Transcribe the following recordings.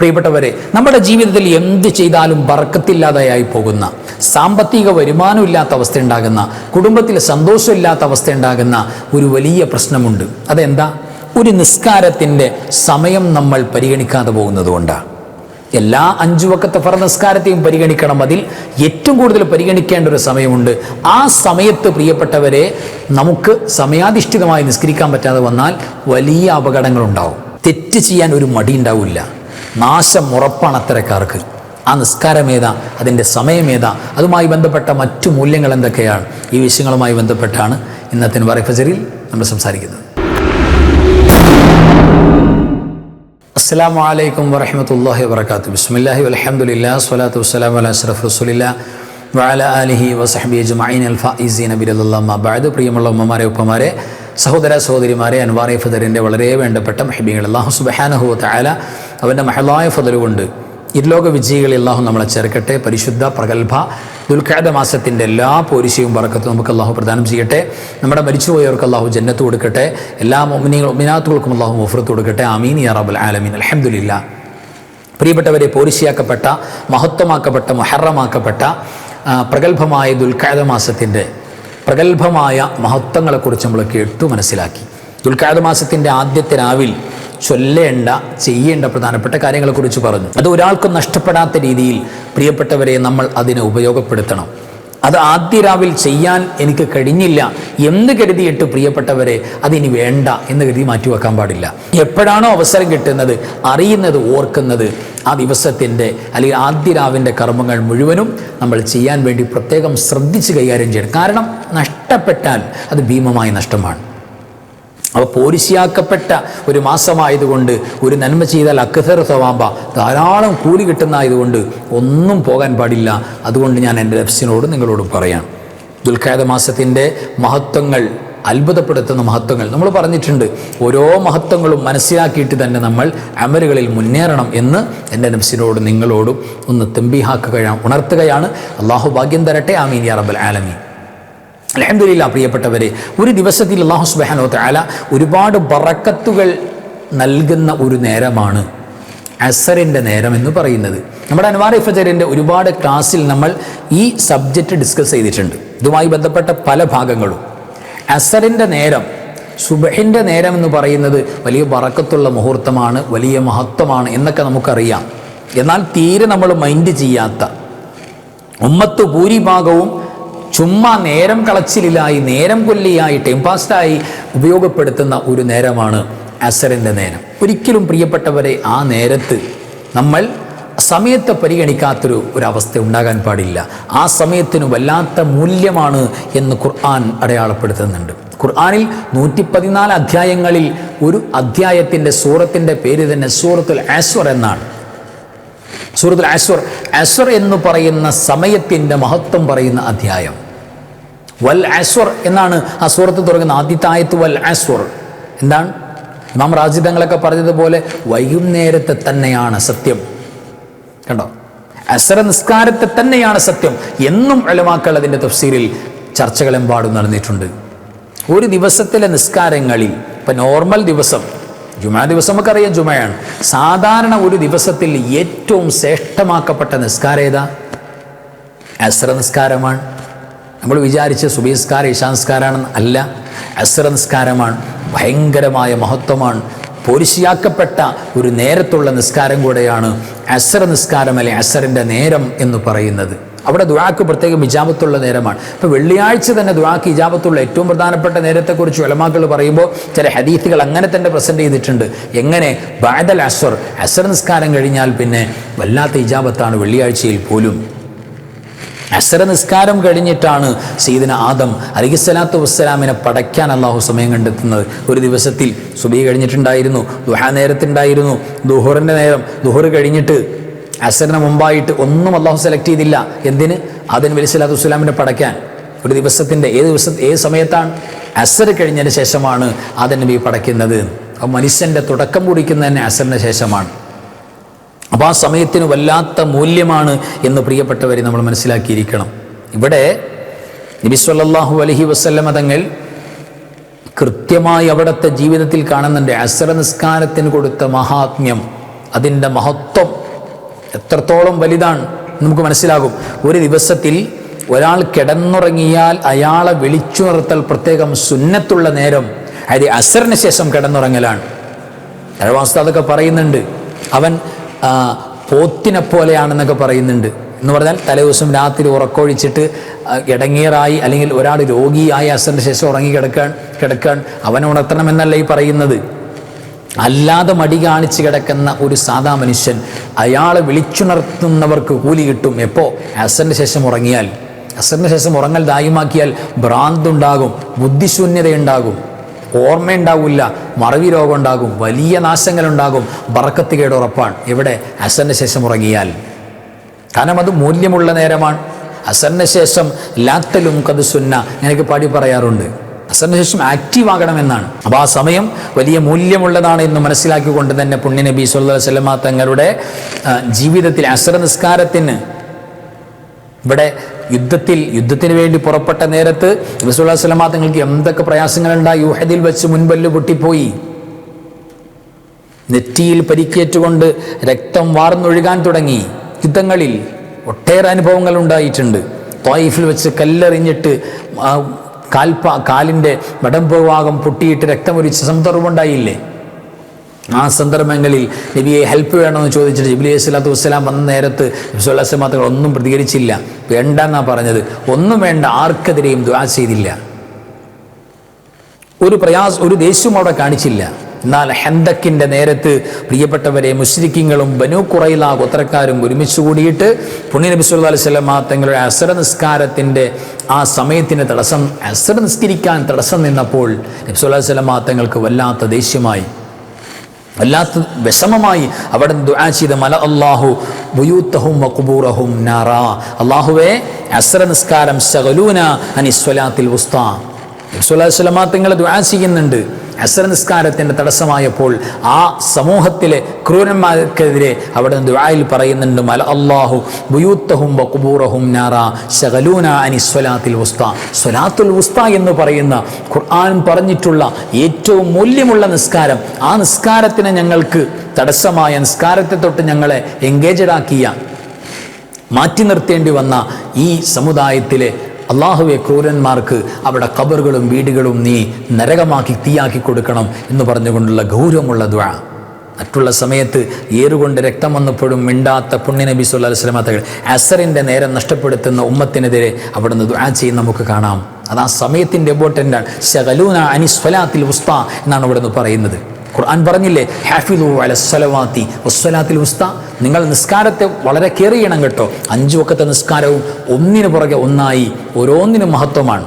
പ്രിയപ്പെട്ടവരെ നമ്മുടെ ജീവിതത്തിൽ എന്ത് ചെയ്താലും ബറക്കത്തില്ലാതെയായി പോകുന്ന സാമ്പത്തിക വരുമാനമില്ലാത്ത അവസ്ഥ ഉണ്ടാകുന്ന കുടുംബത്തിൽ സന്തോഷമില്ലാത്ത അവസ്ഥ ഉണ്ടാകുന്ന ഒരു വലിയ പ്രശ്നമുണ്ട്. അതെന്താ? ഒരു നിസ്കാരത്തിന്റെ സമയം നമ്മൾ പരിഗണിക്കാതെ പോകുന്നത് കൊണ്ടാണ് എല്ലാ അഞ്ചു വക്കത്തെ ഫറ നിസ്കാരത്തെയും പരിഗണിക്കണം. അതിൽ ഏറ്റവും കൂടുതൽ പരിഗണിക്കേണ്ട ഒരു സമയമുണ്ട്. ആ സമയത്ത് പ്രിയപ്പെട്ടവരെ നമുക്ക് സമയാധിഷ്ഠിതമായി നിസ്കരിക്കാൻ പറ്റാതെ വന്നാൽ വലിയ അപകടങ്ങളുണ്ടാവും. തെറ്റ് ചെയ്യാൻ ഒരു മടി ഉണ്ടാവില്ല നാശം ഉറപ്പാണ് അത്തരക്കാർക്ക് ആ നിസ്കാരമേത അതിന്റെ സമയമേത അതുമായി ബന്ധപ്പെട്ട മറ്റു മൂല്യങ്ങൾ എന്തൊക്കെയാണ്? ഈ വിഷയങ്ങളുമായി ബന്ധപ്പെട്ടാണ് ഇന്നത്തെ വറ നമ്മൾ സംസാരിക്കുന്നത്. അസ്സാം വലൈക്കും വറഹമത്തല്ലാഹി വാത്തു ബിസ്മില്ലാഹി അലഹമുല്ലാ സ്വലാത്തു വസ്സലാം അല അഷ്റഫ് റസുലില്ല വാല ആലിഹി വസഹബി ജുമൈൻ അൽ ഫായിസീന ബിറല്ലാഹ് ബഅദ്. പ്രിയമുള്ള ഉമ്മമാരെ ഉപ്പമാരെ സഹോദര സഹോദരിമാരെ അൻവാറി ഫദറിന്റെ വളരെ വേണ്ടപ്പെട്ട മഹിബികൾ അള്ളാഹു സുബഹാനഹു തആല അവന്റെ മഹലായ ഫതലുകൊണ്ട്. കൊണ്ട് ഇരുലോക വിജയികളിൽ അള്ളാഹു നമ്മളെ ചേർക്കട്ടെ. പരിശുദ്ധ പ്രഗത്ഭ ദുൽഖാദ മാസത്തിന്റെ എല്ലാ പോരിശയും പറക്കത്തും നമുക്ക് അള്ളാഹു പ്രദാനം ചെയ്യട്ടെ. നമ്മുടെ മരിച്ചുപോയവർക്ക് അള്ളാഹു ജന്നത്ത് കൊടുക്കട്ടെ. എല്ലാ മൊമിനികൾ ഒമിനാത്തുകൾക്കും അള്ളാഹു മുഫറത്ത് കൊടുക്കട്ടെ. അമീൻ യാ റബ്ബൽ ആലമീൻ. അലഹമുല്ല പ്രിയപ്പെട്ടവരെ പോരിശയാക്കപ്പെട്ട മഹത്വമാക്കപ്പെട്ട മൊഹറമാക്കപ്പെട്ട പ്രഗത്ഭമായ ദുൽഖാദ മാസത്തിന്റെ പ്രഗത്ഭമായ മഹത്വങ്ങളെക്കുറിച്ച് നമ്മൾ കേട്ടു മനസ്സിലാക്കി. ദുൽഖാദ മാസത്തിന്റെ ആദ്യത്തെ രാവിൽ ചൊല്ലേണ്ട ചെയ്യേണ്ട പ്രധാനപ്പെട്ട കാര്യങ്ങളെക്കുറിച്ച് പറഞ്ഞു. അത് ഒരാൾക്കും നഷ്ടപ്പെടാത്ത രീതിയിൽ പ്രിയപ്പെട്ടവരെ നമ്മൾ അതിനെ ഉപയോഗപ്പെടുത്തണം. അത് ആദ്യ രാവിൽ ചെയ്യാൻ എനിക്ക് കഴിഞ്ഞില്ല എന്ന് കരുതിയിട്ട് പ്രിയപ്പെട്ടവരെ അതിനി വേണ്ട എന്ന് കരുതി മാറ്റിവെക്കാൻ പാടില്ല. എപ്പോഴാണോ അവസരം കിട്ടുന്നത് അറിയുന്നത് ഓർക്കുന്നത് ആ ദിവസത്തിന്റെ അല്ലെങ്കിൽ ആദ്യ രാവിന്റെ കർമ്മങ്ങൾ മുഴുവനും നമ്മൾ ചെയ്യാൻ വേണ്ടി പ്രത്യേകം ശ്രദ്ധിച്ച് കൈകാര്യം ചെയ്യണം. കാരണം നഷ്ടപ്പെട്ടാൽ അത് ഭീമമായ നഷ്ടമാണ്. അപ്പോൾ പോരിശിയാക്കപ്പെട്ട ഒരു മാസമായതുകൊണ്ട് ഒരു നന്മ ചെയ്താൽ അക്കസർ സവാമ്പ. ധാരാളം കൂലി കിട്ടുന്നതായതുകൊണ്ട് ഒന്നും പോകാൻ പാടില്ല. അതുകൊണ്ട് ഞാൻ എന്റെ ലഫ്സിനോട് നിങ്ങളോട് പറയാം. ദുൽഖാദ മാസത്തിന്റെ മഹത്വങ്ങൾ അത്ഭുതപ്പെടുത്തുന്ന മഹത്വങ്ങൾ നമ്മൾ പറഞ്ഞിട്ടുണ്ട്. ഓരോ മഹത്വങ്ങളും മനസ്സിലാക്കിയിട്ട് തന്നെ നമ്മൾ അമലുകളിൽ മുന്നേറണം എന്ന് എന്റെ നഫ്സിനോട് നിങ്ങളോടും ഒന്ന് തെമ്പിഹാക്കുകയാണ് ഉണർത്തുകയാണ്. അള്ളാഹു ഭാഗ്യം തരട്ടെ. ആമീൻ യാ റബ്ബൽ ആലമീൻ. അലഹമില്ല പ്രിയപ്പെട്ടവരെ ഒരു ദിവസത്തിൽ അള്ളാഹു സുബാനോ താല ഒരുപാട് ബറക്കത്തുകൾ നൽകുന്ന ഒരു നേരമാണ് അസറിന്റെ നേരം എന്ന് പറയുന്നത്. നമ്മുടെ അൻവാർ ഫജറിന്റെ ഒരുപാട് ക്ലാസ്സിൽ നമ്മൾ ഈ സബ്ജക്റ്റ് ഡിസ്കസ് ചെയ്തിട്ടുണ്ട്. ഇതുമായി ബന്ധപ്പെട്ട പല ഭാഗങ്ങളും. അസറിന്റെ നേരം സുബഹിന്റെ നേരം എന്ന് പറയുന്നത് വലിയ ബറക്കത്തുള്ള മുഹൂർത്തമാണ് വലിയ മഹത്വമാണ് എന്നൊക്കെ നമുക്കറിയാം. എന്നാൽ തീരെ നമ്മൾ മൈൻഡ് ചെയ്യാത്ത ഉമ്മത്ത് ഭൂരിഭാഗവും ചുമ്മാ നേരം കളച്ചിലായി നേരം കൊല്ലിയായി ടൈം പാസ്റ്റായി ഉപയോഗപ്പെടുത്തുന്ന ഒരു നേരമാണ് അസറിന്റെ നേരം. ഒരിക്കലും പ്രിയപ്പെട്ടവരെ ആ നേരത്ത് നമ്മൾ സമയത്തെ പരിഗണിക്കാത്തൊരു ഒരവസ്ഥ ഉണ്ടാകാൻ പാടില്ല. ആ സമയത്തിന് വല്ലാത്ത മൂല്യമാണ് എന്ന് ഖുർആൻ അടയാളപ്പെടുത്തുന്നുണ്ട്. ഖുർആാനിൽ നൂറ്റി പതിനാല് അധ്യായങ്ങളിൽ ഒരു അധ്യായത്തിന്റെ സൂറത്തിന്റെ പേര് തന്നെ സൂറത്തുൽ ആസ്വർ എന്നാണ്. സൂറത്തുൽ ആസ്വർ ആസ്വർ എന്ന് പറയുന്ന സമയത്തിന്റെ മഹത്വം പറയുന്ന അധ്യായം. വൽ അസ്വർ എന്നാണ് ആ സൂറത്ത് തുടങ്ങുന്ന ആദ്യത്തെ വൽ അസ്വർ. എന്താണ്? നാം റാജിദങ്ങളൊക്കെ പറഞ്ഞതുപോലെ വൈകുന്നേരത്തെ തന്നെയാണ് സത്യം. കണ്ടോ? അസറ നിസ്കാരത്തെ തന്നെയാണ് സത്യം. എന്നും അലമാക്കൾ അതിന്റെ തഫ്സീരിൽ ചർച്ചകളെമ്പാടും നടന്നിട്ടുണ്ട്. ഒരു ദിവസത്തിലെ നിസ്കാരങ്ങളിൽ ഇപ്പം നോർമൽ ദിവസം ജുമാ ദിവസം നമുക്കറിയാം ജുമയാണ്. സാധാരണ ഒരു ദിവസത്തിൽ ഏറ്റവും ശ്രേഷ്ഠമാക്കപ്പെട്ട നിസ്കാരം ഏതാ? അസ്ര നിസ്കാരമാണ്. നമ്മൾ വിചാരിച്ച സുബീസ്കാരം ഇശാൻസ്കാരാണെന്ന് അല്ല. അസ്രനിസ്കാരമാണ് ഭയങ്കരമായ മഹത്വമാണ്. പോരിശിയാക്കപ്പെട്ട ഒരു നേരത്തുള്ള നിസ്കാരം കൂടെയാണ് അസർ നിസ്കാരം അല്ലെ അസറിന്റെ നേരം എന്ന് പറയുന്നത്. അവിടെ ദുഴാക്ക് പ്രത്യേകം ഇജാപത്തുള്ള നേരമാണ്. ഇപ്പോൾ വെള്ളിയാഴ്ച തന്നെ ദുഴാക്ക് ഇജാപത്തുള്ള ഏറ്റവും പ്രധാനപ്പെട്ട നേരത്തെക്കുറിച്ച് ഉലമാക്കൾ പറയുമ്പോൾ ചില ഹദീത്തുകൾ അങ്ങനെ തന്നെ പ്രസന്റ് ചെയ്തിട്ടുണ്ട്. എങ്ങനെ? ബാദൽ അസർ അസർ നിസ്കാരം കഴിഞ്ഞാൽ പിന്നെ വല്ലാത്ത ഹിജാബത്താണ് വെള്ളിയാഴ്ചയിൽ പോലും. അസര നിസ്കാരം കഴിഞ്ഞിട്ടാണ് സീദിന ആദം അലിഖിസ്സലാത്തു വസ്സലാമിനെ പടയ്ക്കാൻ അള്ളാഹു സമയം കണ്ടെത്തുന്നത്. ഒരു ദിവസത്തിൽ സുബി കഴിഞ്ഞിട്ടുണ്ടായിരുന്നു ദുഹാ നേരത്തുണ്ടായിരുന്നു ദുഹറിന്റെ നേരം ദുഹർ കഴിഞ്ഞിട്ട് അസറിന് മുമ്പായിട്ട് ഒന്നും അള്ളാഹു സെലക്ട് ചെയ്തില്ല. എന്തിന്? ആദൻ അലി സ്വലാത്തു വസ്സലാമിനെ പടയ്ക്കാൻ. ഒരു ദിവസത്തിന്റെ ഏത് ദിവസം ഏത് സമയത്താണ്? അസർ കഴിഞ്ഞതിന് ശേഷമാണ് ആദൻ നബി പടയ്ക്കുന്നത്. മനുഷ്യന്റെ തുടക്കം കുടിക്കുന്നതിന് അസറിന് ശേഷമാണ്. അപ്പോൾ ആ സമയത്തിന് വല്ലാത്ത മൂല്യമാണ് എന്ന് പ്രിയപ്പെട്ടവരെ നമ്മൾ മനസ്സിലാക്കിയിരിക്കണം. ഇവിടെ നബി സല്ലല്ലാഹു അലൈഹി വസല്ലമ തങ്ങൾ കൃത്യമായി അവിടുത്തെ ജീവിതത്തിൽ കാണുന്നുണ്ട്. അസറ നിസ്കാരത്തിന് കൊടുത്ത മഹാത്മ്യം അതിന്റെ മഹത്വം എത്രത്തോളം വലുതാണ് നമുക്ക് മനസ്സിലാകും. ഒരു ദിവസത്തിൽ ഒരാൾ കിടന്നുറങ്ങിയാൽ അയാളെ വിളിച്ചുണർത്തൽ പ്രത്യേകം സുന്നത്തുള്ള നേരം അതായത് അസറിന് ശേഷം കിടന്നുറങ്ങലാണ്. അഴവാസ്ത അതൊക്കെ പറയുന്നുണ്ട്. അവൻ പോത്തിനെ പോലെയാണെന്നൊക്കെ പറയുന്നുണ്ട്. എന്ന് പറഞ്ഞാൽ തലേ ദിവസം രാത്രി ഉറക്കൊഴിച്ചിട്ട് ഇടങ്ങിയറായി അല്ലെങ്കിൽ ഒരാൾ രോഗിയായി അസറിന് ശേഷം ഉറങ്ങി കിടക്കാൻ കിടക്കാൻ അവനെ ഉണർത്തണമെന്നല്ല ഈ പറയുന്നത്. അല്ലാതെ മടി കാണിച്ച് കിടക്കുന്ന ഒരു സാധാ മനുഷ്യൻ അയാളെ വിളിച്ചുണർത്തുന്നവർക്ക് കൂലി കിട്ടും. എപ്പോൾ അസറിന് ശേഷം ഉറങ്ങിയാൽ. അസറിന് ശേഷം ഉറങ്ങൽ ദായമാക്കിയാൽ ഭ്രാന്തുണ്ടാകും ബുദ്ധിശൂന്യതയുണ്ടാകും. ഓർമ്മയുണ്ടാവില്ല. മറവി രോഗം ഉണ്ടാകും വലിയ നാശങ്ങളുണ്ടാകും. ബറക്കത്ത് കേട് ഉറപ്പാണ്. എവിടെ? അസറിന് ശേഷം ഉറങ്ങിയാൽ. കാരണം അത് മൂല്യമുള്ള നേരമാണ്. അസറിന് ശേഷം ലാത്തലും കത് സുന്ന എനിക്ക് പാടി പറയാറുണ്ട്. അസറിന് ശേഷം ആക്റ്റീവ് ആകണമെന്നാണ്. അപ്പോൾ ആ സമയം വലിയ മൂല്യമുള്ളതാണ് എന്ന് മനസ്സിലാക്കിക്കൊണ്ട് തന്നെ പുണ്യ നബി അലൈഹി തങ്ങളുടെ ജീവിതത്തിൽ അസർ നിസ്കാരത്തിന് ഇവിടെ യുദ്ധത്തിൽ യുദ്ധത്തിന് വേണ്ടി പുറപ്പെട്ട നേരത്ത് നബിസുല്ലാ സ്വലമ തങ്ങൾക്ക് എന്തൊക്കെ പ്രയാസങ്ങളുണ്ടായി? യുഹദിൽ വെച്ച് മുൻപല്ല് പൊട്ടിപ്പോയി. നെറ്റിയിൽ പരിക്കേറ്റുകൊണ്ട് രക്തം വാർന്നൊഴുകാൻ തുടങ്ങി. യുദ്ധങ്ങളിൽ ഒട്ടേറെ അനുഭവങ്ങൾ ഉണ്ടായിട്ടുണ്ട്. തോയിഫിൽ വെച്ച് കല്ലെറിഞ്ഞിട്ട് കാൽപ്പ കാലിന്റെ വടംഭാഗം പൊട്ടിയിട്ട് രക്തമൊരിച്ച സന്ദർഭമുണ്ടായില്ലേ ആ സന്ദർഭങ്ങളിൽ നബിയെ ഹെൽപ്പ് വേണമെന്ന് ചോദിച്ചിട്ട് ജിബിലി സ്വലാത്തു വസ്സലാം വന്ന നേരത്ത് നബ്സുല്ലാസ്മാത്തങ്ങൾ ഒന്നും പ്രതികരിച്ചില്ല. വേണ്ട വേണ്ടെന്നാ പറഞ്ഞത്. ഒന്നും വേണ്ട ആർക്കെതിരെയും ദുആ ചെയ്തില്ല. ഒരു പ്രയാസ് ഒരു ദേഷ്യവും അവിടെ കാണിച്ചില്ല. എന്നാൽ ഹെന്തക്കിന്റെ നേരത്ത് പ്രിയപ്പെട്ടവരെ മുസ്ലിക്കിങ്ങളും ബനു കുറയില ഗോത്രക്കാരും ഒരുമിച്ച് കൂടിയിട്ട് പുണ്യ നബി സല്ലല്ലാഹു അലൈഹി വസല്ലമ തങ്ങളുടെ അസര നിസ്കാരത്തിന്റെ ആ സമയത്തിന് തടസ്സം അസര നിസ്കരിക്കാൻ തടസ്സം നിന്നപ്പോൾ നബി സല്ലല്ലാഹു അലൈഹി തങ്ങൾക്ക് വല്ലാത്ത ദേഷ്യമായി. വല്ലാത്ത വിഷമമായി അവിടെ ദുആ ചെയ്ത മല അള്ളാഹു ബുയൂത്തഹും വഖുബൂറഹും നാറ. അള്ളാഹുവേ അസ്ര നിസ്കാരം ശഗലൂന അനിസ്വലാത്തിൽ ഉസ്താ. തങ്ങൾ ദുആ ചെയ്യുന്നുണ്ട്. അസ്ര നിസ്കാരത്തിന്റെ തടസ്സമായപ്പോൾ ആ സമൂഹത്തിലെ ക്രൂരന്മാർക്കെതിരെ അവിടെ ദുആയിൽ പറയുന്നുണ്ട് മല അള്ളാഹു ബുയൂത്തഹും നാറ നാറാ അനി സ്വലാത്തിൽ ഉസ്താ സ്വലാത്തുൽ ഉസ്ത എന്ന് പറയുന്ന ഖുർആൻ പറഞ്ഞിട്ടുള്ള ഏറ്റവും മൂല്യമുള്ള നിസ്കാരം ആ നിസ്കാരത്തിന് ഞങ്ങൾക്ക് തടസ്സമായ നിസ്കാരത്തെ തൊട്ട് ഞങ്ങളെ എൻഗേജഡ് ആക്കിയ മാറ്റി നിർത്തേണ്ടി വന്ന ഈ സമുദായത്തിലെ അള്ളാഹുവെ ക്രൂരന്മാർക്ക് അവിടെ കബറുകളും വീടുകളും നീ നരകമാക്കി തീയാക്കി കൊടുക്കണം എന്ന് പറഞ്ഞുകൊണ്ടുള്ള ഗൗരവമുള്ള ദ്വാ. മറ്റുള്ള സമയത്ത് ഏറുകൊണ്ട് രക്തം വന്നപ്പോഴും മിണ്ടാത്ത പുണ്യ നബി സല്ലല്ലാഹു അലൈഹി തങ്ങൾ അസറിന്റെ നേരം നഷ്ടപ്പെടുത്തുന്ന ഉമ്മത്തിനെതിരെ അവിടുന്ന് ദ്വാ ചെയ്യുന്ന നമുക്ക് കാണാം. അത് ആ സമയത്തിന്റെ ഇമ്പോർട്ടന്റാണ് ശകലൂന അനിസ്വലാത്തിൽ ഉസ്ത എന്നാണ് ഇവിടുന്ന് പറയുന്നത്. ഖുർആൻ പറഞ്ഞില്ലേ ഹാഫിദു അല സ്വലവാത്തി വസ്വലാത്തിൽ ഉസ്ത. നിങ്ങൾ നിസ്കാരത്തെ വളരെ കയറിയണം കേട്ടോ. അഞ്ചു വക്കത്തെ നിസ്കാരവും ഒന്നിനു പുറകെ ഒന്നായി ഓരോന്നിനും മഹത്വമാണ്.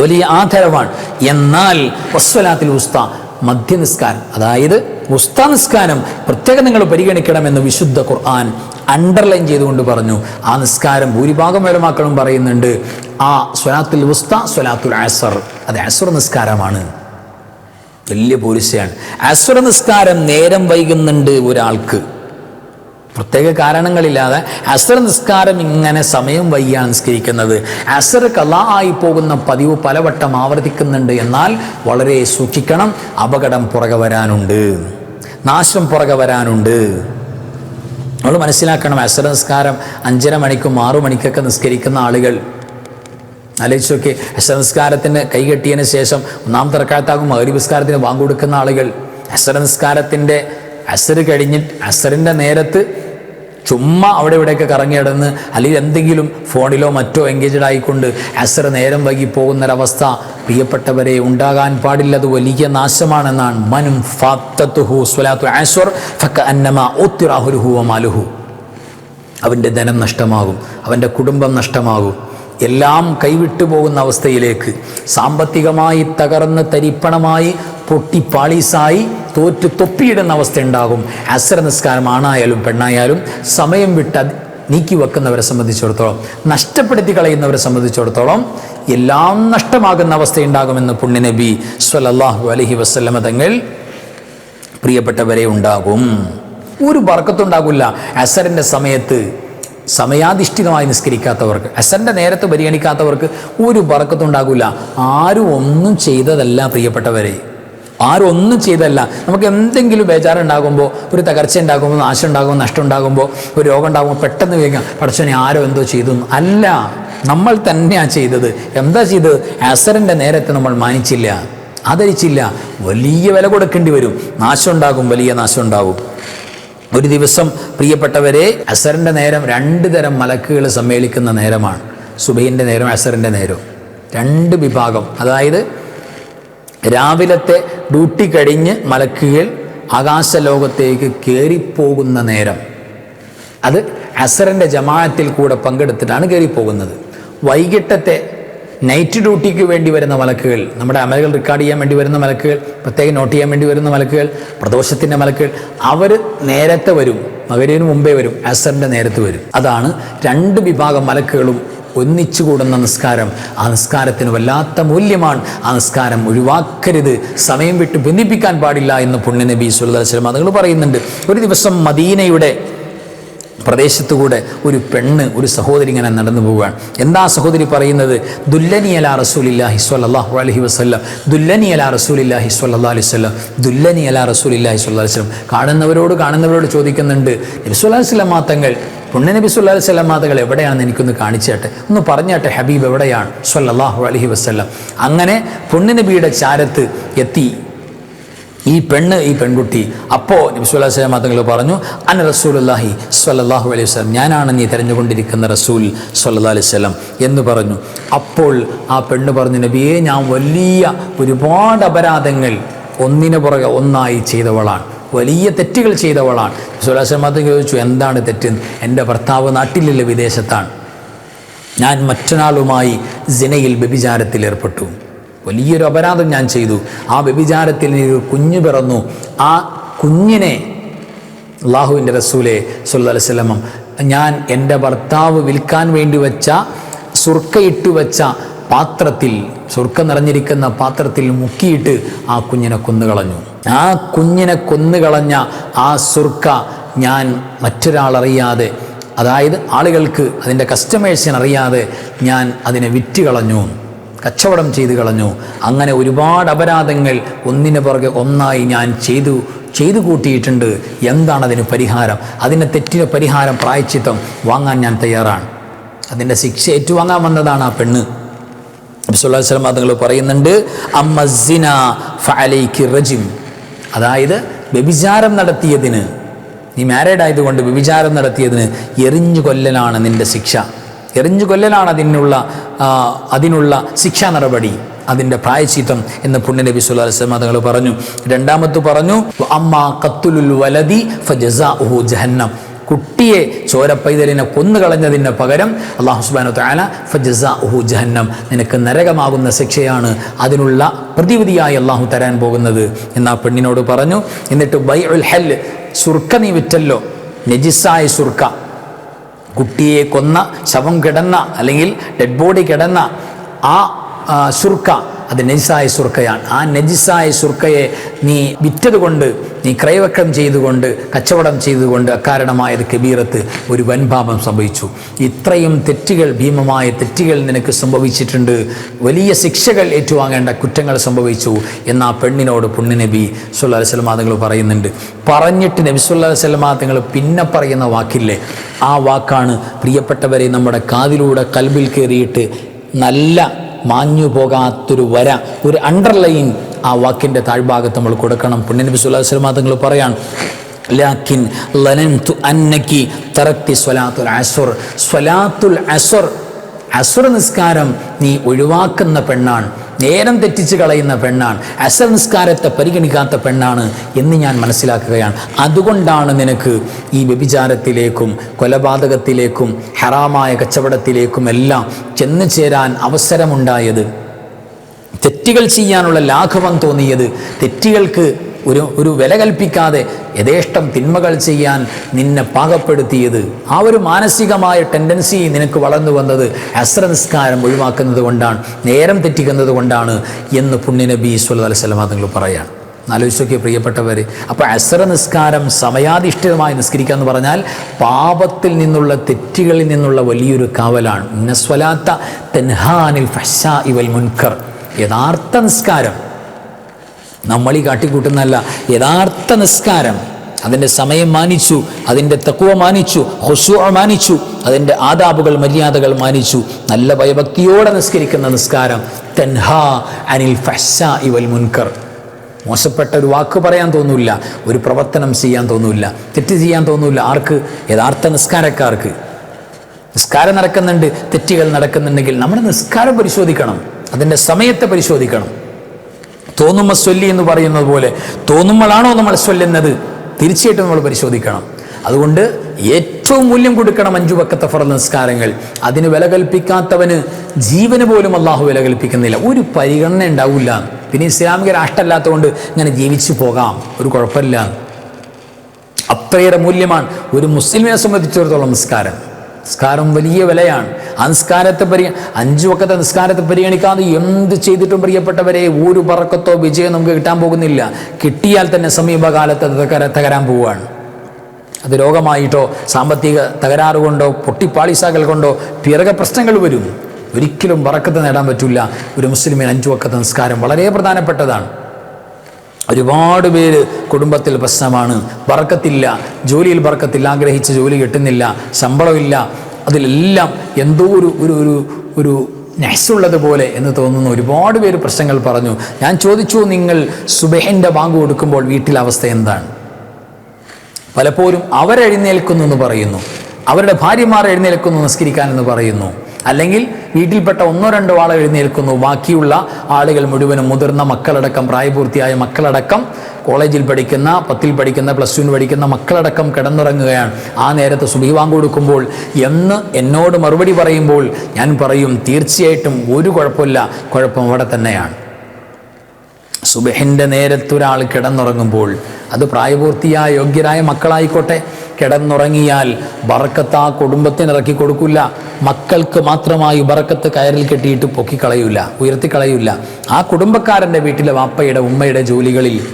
വലിയ ആധാരമാണ് എന്നാൽ വസ്വലാത്തിൽ ഉസ്ത മധ്യനിസ്കാരം അതായത് ഉസ്ത നിസ്കാരം പ്രത്യേകം നിങ്ങൾ പരിഗണിക്കണമെന്ന് വിശുദ്ധ ഖുർആൻ അണ്ടർലൈൻ ചെയ്തുകൊണ്ട് പറഞ്ഞു. ആ നിസ്കാരം ഭൂരിഭാഗം വരമാക്കളും പറയുന്നുണ്ട് ആ സ്വലാത്തുൽ ഉസ്ത സ്വലാത്തുൽ അസർ. അത് അസർ നിസ്കാരമാണ്. വലിയ പോലീസയാണ്. അസുര നിസ്കാരം നേരം വൈകുന്നുണ്ട് ഒരാൾക്ക്. പ്രത്യേക കാരണങ്ങളില്ലാതെ അസർ നിസ്കാരം ഇങ്ങനെ സമയം വൈകിയാണ് നിസ്കരിക്കുന്നത്. അസർ കലാ ആയി പോകുന്ന പതിവ് പലവട്ടം ആവർത്തിക്കുന്നുണ്ട്. എന്നാൽ വളരെ സൂക്ഷിക്കണം അപകടം പുറകെ വരാനുണ്ട്. നാശം പുറകെ വരാനുണ്ട്. നമ്മൾ മനസ്സിലാക്കണം അസർ നിസ്കാരം അഞ്ചര മണിക്കും ആറു മണിക്കൊക്കെ നിസ്കരിക്കുന്ന ആളുകൾ ആലോചിച്ചൊക്കെ അസർ നിസ്കാരത്തിന് കൈകെട്ടിയതിന് ശേഷം ഒന്നാം റക്കാത്താകും മകരി നിസ്കാരത്തിന് വാങ്ങുകൊടുക്കുന്ന ആളുകൾ അസർ നിസ്കാരത്തിന്റെ അസർ കഴിഞ്ഞിട്ട് അസറിന്റെ നേരത്ത് ചുമ്മാ അവിടെ ഇവിടെയൊക്കെ കറങ്ങി കിടന്ന് അല്ലെങ്കിൽ എന്തെങ്കിലും ഫോണിലോ മറ്റോ എൻഗേജഡ് ആയിക്കൊണ്ട് അസർ നേരം വൈകി പോകുന്നൊരവസ്ഥ പ്രിയപ്പെട്ടവരെ ഉണ്ടാകാൻ പാടില്ലത് വലിയ നാശമാണെന്നാണ്. മനും ഫാത്തത്തുഹു അന്നമ അവന്റെ ധനം നഷ്ടമാകും. അവന്റെ കുടുംബം നഷ്ടമാകും. എല്ലാം കൈവിട്ടു പോകുന്ന അവസ്ഥയിലേക്ക് സാമ്പത്തികമായി തകർന്ന് തരിപ്പണമായി പൊട്ടിപ്പാളീസായി തോറ്റ് തൊപ്പിയിടുന്ന അവസ്ഥ ഉണ്ടാകും. അസര നിസ്കാരം ആണായാലും പെണ്ണായാലും സമയം വിട്ട് നീക്കി വെക്കുന്നവരെ സംബന്ധിച്ചിടത്തോളം നഷ്ടപ്പെടുത്തി കളയുന്നവരെ സംബന്ധിച്ചിടത്തോളം എല്ലാം നഷ്ടമാകുന്ന അവസ്ഥയുണ്ടാകുമെന്ന് പുണ്യനബി സ്വലല്ലാഹു അലഹി വസ്ലമ തങ്ങൾ പ്രിയപ്പെട്ടവരെ ഉണ്ടാകും. ഒരു ബർക്കത്തുണ്ടാകില്ല. അസറിന്റെ സമയത്ത് സമയാധിഷ്ഠിതമായി നിസ്കരിക്കാത്തവർക്ക് അസന്റെ നേരത്ത് പരിഗണിക്കാത്തവർക്ക് ഒരു ബർക്കത്തുണ്ടാകില്ല ആരും ഒന്നും ചെയ്തതല്ല പ്രിയപ്പെട്ടവരെ. ആരും ഒന്നും ചെയ്തല്ല നമുക്ക് എന്തെങ്കിലും ബേജാറുണ്ടാകുമ്പോൾ ഒരു തകർച്ച ഉണ്ടാകുമ്പോൾ നാശം ഉണ്ടാകുമ്പോൾ നഷ്ടം ഉണ്ടാകുമ്പോൾ ഒരു രോഗം ഉണ്ടാകുമ്പോൾ പെട്ടെന്ന് വേഗം പടച്ചോനെ ആരോ എന്തോ ചെയ്തു? അല്ല. നമ്മൾ തന്നെയാണ് ചെയ്തത്. എന്താ ചെയ്തത്? അസറിന്റെ നേരത്തെ നമ്മൾ മാനിച്ചില്ല. ആദരിച്ചില്ല. വലിയ വില കൊടുക്കേണ്ടി വരും. നാശം ഉണ്ടാകും വലിയ നാശം ഉണ്ടാകും. ഒരു ദിവസം പ്രിയപ്പെട്ടവരെ അസറിന്റെ നേരം രണ്ട് തരം മലക്കുകൾ സമ്മേളിക്കുന്ന നേരമാണ്. സുബൈന്റെ നേരം അസറിന്റെ നേരം രണ്ട് വിഭാഗം. അതായത് രാവിലത്തെ ഡ്യൂട്ടി കഴിഞ്ഞ് മലക്കുകൾ ആകാശലോകത്തേക്ക് കയറിപ്പോകുന്ന നേരം. അത് അസറിന്റെ ജമാഅത്തിൽ കൂടെ പങ്കെടുത്തിട്ടാണ് കയറിപ്പോകുന്നത് വൈകിട്ടത്തെ നൈറ്റ് ഡ്യൂട്ടിക്ക് വേണ്ടി വരുന്ന മലക്കുകൾ നമ്മുടെ അമലുകൾ റെക്കോർഡ് ചെയ്യാൻ വേണ്ടി വരുന്ന മലക്കുകൾ പ്രത്യേകം നോട്ട് ചെയ്യാൻ വേണ്ടി വരുന്ന മലക്കുകൾ പ്രദോഷത്തിന്റെ മലക്കുകൾ അവർ നേരത്തെ വരും മകരവിന് മുമ്പേ വരും അസറിന്റെ നേരത്ത് വരും. അതാണ് രണ്ട് വിഭാഗം മലക്കുകളും ഒന്നിച്ചു കൂടുന്ന നിസ്കാരം. ആ നിസ്കാരത്തിന് വല്ലാത്ത മൂല്യമാണ്. ആ നിസ്കാരം ഒഴിവാക്കരുത്. സമയം വിട്ട് ബന്ധിപ്പിക്കാൻ പാടില്ല എന്ന് പുണ്യനബി സുല്ലാ സ്വലം അതുകൾ പറയുന്നുണ്ട്. ഒരു ദിവസം മദീനയുടെ പ്രദേശത്തുകൂടെ ഒരു പെണ്ണ് ഒരു സഹോദരി ഇങ്ങനെ നടന്നു പോവുകയാണ്. എന്താ സഹോദരി പറയുന്നത്? ദുല്ലനി അല റസൂലില്ലാഹി സ്വല്ലല്ലാഹു അലൈഹി വസല്ലം. ദുല്ലനി അല റസൂലില്ലാഹി അലൈഹി വസല്ലം. ദുല്ലനി അല റസൂലില്ലാഹി അലൈഹി വസല്ലം. കാണുന്നവരോട് കാണുന്നവരോട് ചോദിക്കുന്നുണ്ട്. നബി സ്വല്ലല്ലാഹു അലൈഹി വസല്ലം തങ്ങൾ പുണ്യ നബി സ്വല്ലല്ലാഹു അലൈഹി വസല്ലം തങ്ങൾ എവിടെയാണെന്ന് എനിക്കൊന്ന് കാണിച്ചേട്ടെ ഒന്ന് പറഞ്ഞാട്ടെ ഹബീബ് എവിടെയാണ്? സ്വല്ലല്ലാഹു അലഹി വസല്ലം. അങ്ങനെ പുണ്യനബിയുടെ ചാരത്ത് എത്തി. ഈ പെണ്ണ് ഈ പെൺകുട്ടി. അപ്പോൾ നബി സ്വല്ലാ വസ്ലം തങ്ങൾ പറഞ്ഞു അൻ റസൂലല്ലാഹി സ്വല്ലല്ലാഹു അലൈഹി വസ്ലം ഞാനാണ് നീ തിരഞ്ഞുകൊണ്ടിരിക്കുന്ന റസൂൽ സ്വല്ലല്ലാഹു അലൈഹി സ്വലം എന്ന് പറഞ്ഞു. അപ്പോൾ ആ പെണ്ണ് പറഞ്ഞു നബിയെ ഞാൻ വലിയ ഒരുപാട് അപരാധങ്ങൾ ഒന്നിനു പുറകെ ഒന്നായി ചെയ്തവളാണ്. വലിയ തെറ്റുകൾ ചെയ്തവളാണ്. സുലാശ്രമത്തിൽ ചോദിച്ചു എന്താണ് തെറ്റ്? എന്റെ ഭർത്താവ് നാട്ടിലില്ല വിദേശത്താണ്. ഞാൻ മറ്റൊരാളുമായി സിനയിൽ വ്യഭിചാരത്തിൽ ഏർപ്പെട്ടു വലിയൊരു അപരാധം ഞാൻ ചെയ്തു. ആ വ്യഭിചാരത്തിൽ ഒരു കുഞ്ഞ് പിറന്നു. ആ കുഞ്ഞിനെ അള്ളാഹുവിന്റെ റസൂലെ സുല്ലാ സ്വലമം ഞാൻ എന്റെ ഭർത്താവ് വിൽക്കാൻ വേണ്ടി വെച്ച സുർക്കയിട്ട് വെച്ച പാത്രത്തിൽ സുർക്ക നിറഞ്ഞിരിക്കുന്ന പാത്രത്തിൽ മുക്കിയിട്ട് ആ കുഞ്ഞിനെ കൊന്നുകളഞ്ഞു. ആ കുഞ്ഞിനെ കൊന്നുകളഞ്ഞ ആ സുർക്ക ഞാൻ മറ്റൊരാളറിയാതെ അതായത് ആളുകൾക്ക് അതിന്റെ കസ്റ്റമേഴ്സിനറിയാതെ ഞാൻ അതിനെ വിറ്റ് കളഞ്ഞു കച്ചവടം ചെയ്തു കളഞ്ഞു. അങ്ങനെ ഒരുപാട് അപരാധങ്ങൾ ഒന്നിന് പുറകെ ഒന്നായി ഞാൻ ചെയ്തു ചെയ്തു കൂട്ടിയിട്ടുണ്ട്. എന്താണ് അതിന് പരിഹാരം? അതിന്റെ തെറ്റിന് പരിഹാരം പ്രായച്ചിത്തം വാങ്ങാൻ ഞാൻ തയ്യാറാണ്. അതിന്റെ ശിക്ഷ ഏറ്റുവാങ്ങാൻ വന്നതാണ് ആ പെണ്ണ്. അബ്സുല്ലാ സ്വലം അതുങ്ങൾ പറയുന്നുണ്ട് അമ്മസിന അതായത് വ്യഭിചാരം നടത്തിയതിന് നീ മാരീഡ് ആയതുകൊണ്ട് വ്യഭിചാരം നടത്തിയതിന് എറിഞ്ഞു കൊല്ലലാണ് നിന്റെ ശിക്ഷ. എറിഞ്ഞു കൊല്ലലാണ് അതിനുള്ള അതിനുള്ള ശിക്ഷാ നടപടി. അതിന്റെ പ്രായച്ചിത്തം എന്ന് പുണ്യനബി സുല്ലാ വസ്ലം അതുങ്ങൾ പറഞ്ഞു. രണ്ടാമത്ത് പറഞ്ഞു അമ്മ കത്തുലുൽ വലതി ഫജസാഉഹു ജഹന്നം. കുട്ടിയെ ചോരപ്പൈതലിനെ കൊന്നുകളഞ്ഞതിന് പകരം അള്ളാഹു സുബാനു താല ഫജസാഉഹു ജഹന്നം. നിനക്ക് നരകമാകുന്ന ശിക്ഷയാണ് അതിനുള്ള പ്രതിവിധിയായി അള്ളാഹു തരാൻ പോകുന്നത്. എന്ന് ആ പെണ്ണിനോട് പറഞ്ഞു. എന്നിട്ട് ബൈ ഉൽ ഹൽ സുർക്ക നീ വിറ്റല്ലോ. നജിസായ സുർക്ക. കുട്ടിയെ കൊന്ന ശവം കിടന്ന അല്ലെങ്കിൽ ഡെഡ് ബോഡി കിടന്ന ആ സുർക്ക അത് നജിസായ സുർക്കയാണ്. ആ നജിസായ സുർക്കയെ നീ വിറ്റതുകൊണ്ട് നീ ക്രയവക്രം ചെയ്തുകൊണ്ട് കച്ചവടം ചെയ്തുകൊണ്ട് അക്കാരണമായത് കബീറത്ത് ഒരു വൻപാപം സംഭവിച്ചു. ഇത്രയും തെറ്റുകൾ ഭീമമായ തെറ്റുകൾ നിനക്ക് സംഭവിച്ചിട്ടുണ്ട്. വലിയ ശിക്ഷകൾ ഏറ്റുവാങ്ങേണ്ട കുറ്റങ്ങൾ സംഭവിച്ചു. എന്ന് ആ പെണ്ണിനോട് പുണ്യനബി സുല്ലാ തങ്ങൾ പറയുന്നുണ്ട്. പറഞ്ഞിട്ട് നബി സുല്ലാ തങ്ങൾ പിന്നെ പറയുന്ന വാക്കില്ലേ? ആ വാക്കാണ് പ്രിയപ്പെട്ടവരെ നമ്മുടെ കാതിലൂടെ കൽബിൽ കയറിയിട്ട് നല്ല മാഞ്ഞു പോകാത്തൊരു വര ഒരു അണ്ടർലൈൻ ആ വാക്കിന്റെ താഴ്ഭാഗത്ത് നമ്മൾ കൊടുക്കണം. പുണ്യനബി സുല്ലാസ്ലമാ തങ്ങൾ പറയാൻ ലാക്കിൻ ലനൻതു അന്നക്കി തറക്തി സ്വലാത്തുൽ അസുർ. സ്വലാത്തുൽ അസുർ അസുർ നിസ്കാരം നീ ഒഴിവാക്കുന്ന പെണ്ണാണ്. നേരം തെറ്റിച്ച് കളയുന്ന പെണ്ണാണ്. അസംസ്കാരത്തെ പരിഗണിക്കാത്ത പെണ്ണാണ് എന്ന് ഞാൻ മനസ്സിലാക്കുകയാണ്. അതുകൊണ്ടാണ് നിനക്ക് ഈ വ്യഭിചാരത്തിലേക്കും കൊലപാതകത്തിലേക്കും ഹറാമായ കച്ചവടത്തിലേക്കും എല്ലാം ചെന്നു ചേരാൻ അവസരമുണ്ടായത്. തെറ്റുകൾ ചെയ്യാനുള്ള ലാഘവം തോന്നിയത് തെറ്റുകൾക്ക് ഒരു ഒരു വില കൽപ്പിക്കാതെ യഥേഷ്ടം തിന്മകൾ ചെയ്യാൻ നിന്നെ പാകപ്പെടുത്തിയത്. ആ ഒരു മാനസികമായ ടെൻഡൻസി നിനക്ക് വളർന്നു വന്നത് അസ്രനിസ്കാരം ഒഴിവാക്കുന്നത് കൊണ്ടാണ് നേരം തെറ്റിക്കുന്നത് കൊണ്ടാണ് എന്ന് പുണ്യനബി അലൈഹി സ്വലമ നിങ്ങൾ പറയാണ്. ആലോചിച്ചൊക്കെ പ്രിയപ്പെട്ടവർ അപ്പോൾ അസ്ര നിസ്കാരം സമയാധിഷ്ഠിതമായി നിസ്കരിക്കുക എന്ന് പറഞ്ഞാൽ പാപത്തിൽ നിന്നുള്ള തെറ്റുകളിൽ നിന്നുള്ള വലിയൊരു കാവലാണ്. നസ്വലാത്ത തെൻഹാനിൽ ഫഷ ഇവൽ മുൻകർ. യഥാർത്ഥ നിസ്കാരം നമ്മൾ ഈ കാട്ടിക്കൂട്ടുന്നല്ല യഥാർത്ഥ നിസ്കാരം. അതിന്റെ സമയം മാനിച്ചു അതിന്റെ തക്കുവ മാനിച്ചു ഹൊസു മാനിച്ചു അതിന്റെ ആദാബുകൾ മര്യാദകൾ മാനിച്ചു. നല്ല ഭയഭക്തിയോടെ നിസ്കരിക്കുന്ന നിസ്കാരം. തെൻഹാ അനിൽ ഫഷ ഇവൽ മുൻകർ. മോശപ്പെട്ട ഒരു വാക്ക് പറയാൻ തോന്നില്ല ഒരു പ്രവർത്തനം ചെയ്യാൻ തോന്നില്ല തെറ്റ് ചെയ്യാൻ തോന്നില്ല. ആർക്ക്? യഥാർത്ഥ നിസ്കാരക്കാർക്ക്. നിസ്കാരം നടക്കുന്നുണ്ട് തെറ്റുകൾ നടക്കുന്നുണ്ടെങ്കിൽ നമ്മുടെ നിസ്കാരം പരിശോധിക്കണം. അതിന്റെ സമയത്തെ പരിശോധിക്കണം. തോന്നുമ്പോൾ സ്വല്ലി എന്ന് പറയുന്നത് പോലെ തോന്നുമ്പോഴാണോ നമ്മൾ സ്വല്ലുന്നത്? തീർച്ചയായിട്ടും നമ്മൾ പരിശോധിക്കണം. അതുകൊണ്ട് ഏറ്റവും മൂല്യം കൊടുക്കണം അഞ്ചു വക്കത്തെ ഫറ നിസ്കാരങ്ങൾ. അതിന് വില കൽപ്പിക്കാത്തവന് ജീവന് പോലും അള്ളാഹു വില കൽപ്പിക്കുന്നില്ല. ഒരു പരിഗണന ഉണ്ടാവില്ല. പിന്നെ ഇസ്ലാമിക രാഷ്ട്രമല്ലാത്തതുകൊണ്ട് ഇങ്ങനെ ജീവിച്ചു പോകാം. ഒരു കുഴപ്പമില്ല. അത്രയേറെ മൂല്യമാണ് ഒരു മുസ്ലിമിനെ സംബന്ധിച്ചിടത്തോളം നിസ്കാരം. നിസ്കാരം വലിയ വിലയാണ്. ആ നിസ്കാരത്തെ പരി അഞ്ചു വക്കത്തെ നിസ്കാരത്തെ പരിഗണിക്കാതെ എന്ത് ചെയ്തിട്ടും പ്രിയപ്പെട്ടവരെ ഒരു പറക്കത്തോ വിജയം നമുക്ക് കിട്ടാൻ പോകുന്നില്ല. കിട്ടിയാൽ തന്നെ സമീപകാലത്ത് തകരാൻ പോവുകയാണ്. അത് രോഗമായിട്ടോ സാമ്പത്തിക തകരാറ് കൊണ്ടോ പൊട്ടിപ്പാളിസാകൾ കൊണ്ടോ പിറകെ പ്രശ്നങ്ങൾ വരും. ഒരിക്കലും വറക്കത്ത് നേടാൻ പറ്റില്ല. ഒരു മുസ്ലിമിന് അഞ്ചു വക്കത്തെ നിസ്കാരം വളരെ പ്രധാനപ്പെട്ടതാണ്. ഒരുപാട് പേര് കുടുംബത്തിൽ പ്രശ്നമാണ്. വറക്കത്തില്ല ജോലിയിൽ വറക്കത്തില്ല ആഗ്രഹിച്ച ജോലി കിട്ടുന്നില്ല. ശമ്പളമില്ല. അതിലെല്ലാം എന്തോ ഒരു ഒരു ഒരു ഒരു നെഹ്സുള്ളത് പോലെ എന്ന് തോന്നുന്ന ഒരുപാട് പേര് പ്രശ്നങ്ങൾ പറഞ്ഞു. ഞാൻ ചോദിച്ചു നിങ്ങൾ സുബഹിന്റെ ബാങ്ക് കൊടുക്കുമ്പോൾ വീട്ടിലെ അവസ്ഥ എന്താണ്? പലപ്പോഴും അവരെഴുന്നേൽക്കുന്നു എന്ന് പറയുന്നു. അവരുടെ ഭാര്യമാർ എഴുന്നേൽക്കുന്നു നിസ്കരിക്കാൻ എന്ന് പറയുന്നു. അല്ലെങ്കിൽ വീട്ടിൽപ്പെട്ട ഒന്നോ രണ്ടോ ആൾ എഴുന്നേൽക്കുന്നു. ബാക്കിയുള്ള ആളുകൾ മുഴുവനും മുതിർന്ന മക്കളടക്കം പ്രായപൂർത്തിയായ മക്കളടക്കം കോളേജിൽ പഠിക്കുന്ന പത്തിൽ പഠിക്കുന്ന പ്ലസ് ടുവിന് പഠിക്കുന്ന മക്കളടക്കം കിടന്നുറങ്ങുകയാണ്. ആ നേരത്തെ സുബീവാങ്ക് കൊടുക്കുമ്പോൾ എന്ന് എന്നോട് മറുപടി പറയുമ്പോൾ ഞാൻ പറയും തീർച്ചയായിട്ടും ഒരു കുഴപ്പമില്ല. കുഴപ്പം അവിടെ തന്നെയാണ്. സുബഹിന്റെ നേരത്തൊരാൾ കിടന്നുറങ്ങുമ്പോൾ അത് പ്രായപൂർത്തിയായ യോഗ്യരായ മക്കളായിക്കോട്ടെ. കിടന്നുറങ്ങിയാൽ ബറക്കത്ത് ആ കുടുംബത്തിന് ഇറക്കി കൊടുക്കില്ല. മക്കൾക്ക് മാത്രമായി ബറക്കത്ത് കയറിൽ കെട്ടിയിട്ട് പൊക്കിക്കളയില്ല ഉയർത്തിക്കളയില്ല ആ കുടുംബക്കാരന്റെ വീട്ടിലെ വാപ്പയുടെ ഉമ്മയുടെ ജോലികളിൽ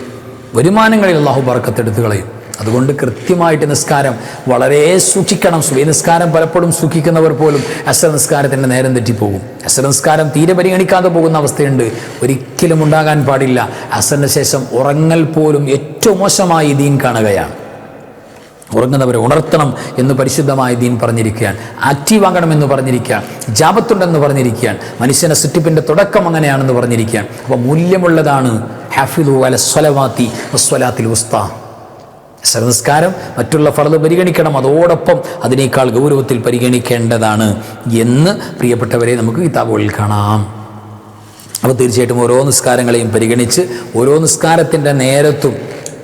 വരുമാനങ്ങളിൽ അള്ളാഹു ബറക്കത്തെടുത്ത് കളയും. അതുകൊണ്ട് കൃത്യമായിട്ട് നിസ്കാരം വളരെ സൂക്ഷിക്കണം. സുബൈ നിസ്കാരം പലപ്പോഴും സൂക്ഷിക്കുന്നവർ പോലും അസർ നിസ്കാരത്തിന്റെ നേരം തെറ്റിപ്പോകും. അസർ നിസ്കാരം തീരെ പരിഗണിക്കാതെ പോകുന്ന അവസ്ഥയുണ്ട്. ഒരിക്കലും ഉണ്ടാകാൻ പാടില്ല. അസറിന് ശേഷം ഉറങ്ങൽ പോലും ഏറ്റവും മോശമായി ദീൻ കാണുകയാണ്. ഉറങ്ങുന്നവരെ ഉണർത്തണം എന്ന് പരിശുദ്ധമായ ദീൻ പറഞ്ഞിരിക്കുകയാണ്. ആക്റ്റീവ് ആകണം എന്ന് പറഞ്ഞിരിക്കുകയാണ്. ജാപത്തുണ്ടെന്ന് പറഞ്ഞിരിക്കുകയാണ്. മനുഷ്യനെ സൃഷ്ടിപ്പിന്റെ തുടക്കം അങ്ങനെയാണെന്ന് പറഞ്ഞിരിക്കുകയാണ്. അപ്പോൾ മൂല്യമുള്ളതാണ് ഹാഫിദു അല സ്വലവാത്തി സ്വലാത്തിൽ ഉസ്താ. നിസ്കാരം മറ്റുള്ള ഫലത് പരിഗണിക്കണം. അതോടൊപ്പം അതിനേക്കാൾ ഗൗരവത്തിൽ പരിഗണിക്കേണ്ടതാണ് എന്ന് പ്രിയപ്പെട്ടവരെ നമുക്ക് കിതാബുകളിൽ കാണാം. അപ്പോൾ തീർച്ചയായിട്ടും ഓരോ നിസ്കാരങ്ങളെയും പരിഗണിച്ച് ഓരോ നിസ്കാരത്തിന്റെ നേരത്തും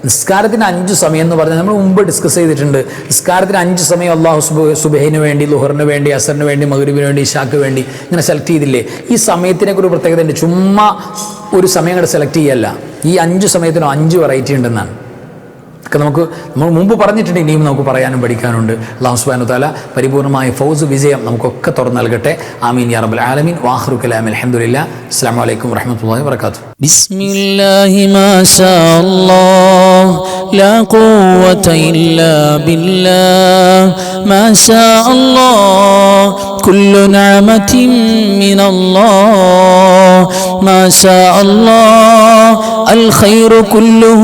നിസ്കാരത്തിന് അഞ്ച് സമയം എന്ന് പറഞ്ഞാൽ നമ്മൾ മുമ്പ് ഡിസ്കസ് ചെയ്തിട്ടുണ്ട്. നിസ്കാരത്തിന് അഞ്ച് സമയം അള്ളാഹു സുബ് സുബഹിന് വേണ്ടി ലുഹറിന് വേണ്ടി അസറിന് വേണ്ടി മകരുവിന് വേണ്ടി ഇഷാക്ക് വേണ്ടി ഇങ്ങനെ സെലക്ട് ചെയ്തില്ലേ? ഈ സമയത്തിനൊക്കെ ഒരു പ്രത്യേകത ഉണ്ട്. ചുമ്മാ ഒരു സമയം കൂടെ സെലക്ട് ചെയ്യല്ല. ഈ അഞ്ച് സമയത്തിനോ അഞ്ച് വെറൈറ്റി ഉണ്ടെന്നാണ്. ഒക്കെ നമുക്ക് നമ്മൾ മുമ്പ് പറഞ്ഞിട്ടുണ്ട് ഇനിയും നമുക്ക് പറയാനും പഠിക്കാനുണ്ട് അള്ളാഹു സുബാനു താല പരിപൂർണമായ ഫൗസ് വിജയം നമുക്കൊക്കെ തുറന്നു നൽകട്ടെ ആമീൻ യാ റബ്ബൽ ആലമീൻ വാഹ്റു കലാം അലഹമുല്ല അസ്സാം വലൈക്കും വറഹമത്തല്ലാഹി വർക്കാത്തു بسم الله ما شاء الله لا قوة إلا بالله ما شاء الله كل نعمة من الله ما شاء الله الخير كله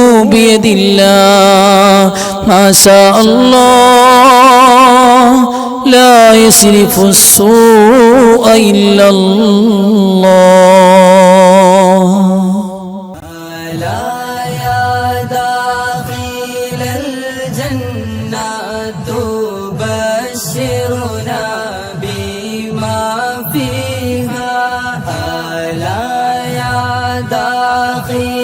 بيد الله. ما شاء الله. لا يصرف السوء إلا الله. ألا يا داخل الجنة تبشرنا بما فيها ألا يا داخل